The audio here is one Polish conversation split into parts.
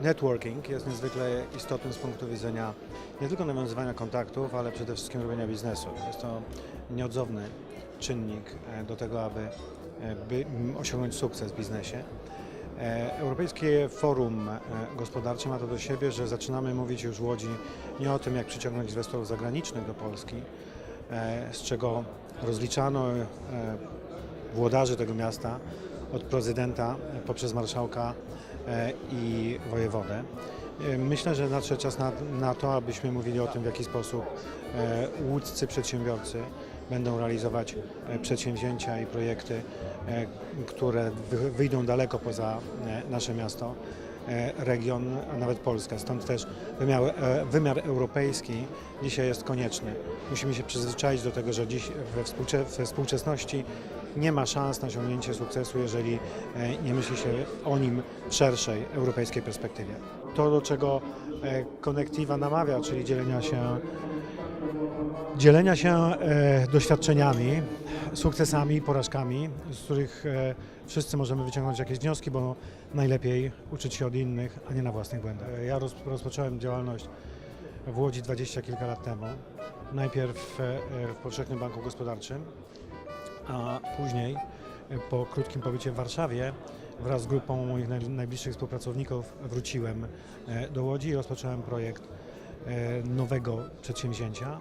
Networking jest niezwykle istotny z punktu widzenia nie tylko nawiązywania kontaktów, ale przede wszystkim robienia biznesu. Jest to nieodzowny czynnik e, do tego, aby e, osiągnąć sukces w biznesie. E, Europejskie Forum Gospodarcze ma to do siebie, że zaczynamy mówić już w Łodzi nie o tym, jak przyciągnąć inwestorów zagranicznych do Polski, z czego rozliczano włodarzy tego miasta od prezydenta poprzez marszałka i wojewodę. E, Myślę, że nadszedł czas na, na to, abyśmy mówili o tym, w jaki sposób e, łódzcy przedsiębiorcy będą realizować e, przedsięwzięcia i projekty, e, które wy- wyjdą daleko poza e, nasze miasto, e, region, a nawet Polskę. Stąd też wymiar, e, wymiar europejski dzisiaj jest konieczny. Musimy się przyzwyczaić do tego, że dziś we, współcze, we współczesności nie ma szans na osiągnięcie sukcesu, jeżeli e, nie myśli się o nim w szerszej europejskiej perspektywie. To, do czego e, Connectiva namawia, czyli dzielenia się, dzielenia się e, doświadczeniami, sukcesami, porażkami, z których e, wszyscy możemy wyciągnąć jakieś wnioski, bo najlepiej uczyć się od innych, a nie na własnych błędach. E, Ja roz, rozpocząłem działalność w Łodzi dwadzieścia kilka lat temu. Najpierw e, e, w Powszechnym Banku Gospodarczym, a później e, po krótkim pobycie w Warszawie wraz z grupą moich naj- najbliższych współpracowników wróciłem e, do Łodzi i rozpocząłem projekt nowego przedsięwzięcia,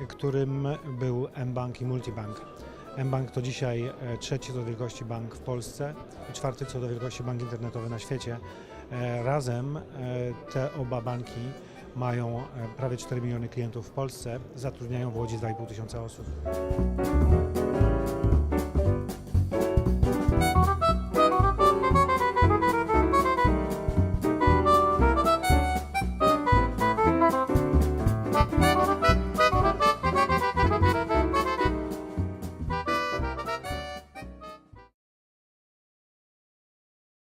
e, którym był mBank i Multibank. mBank to dzisiaj e, trzeci co do wielkości bank w Polsce i czwarty co do wielkości bank internetowy na świecie. E, Razem e, te oba banki mają e, prawie 4 miliony klientów w Polsce, zatrudniają w Łodzi 2,5 tysiąca osób.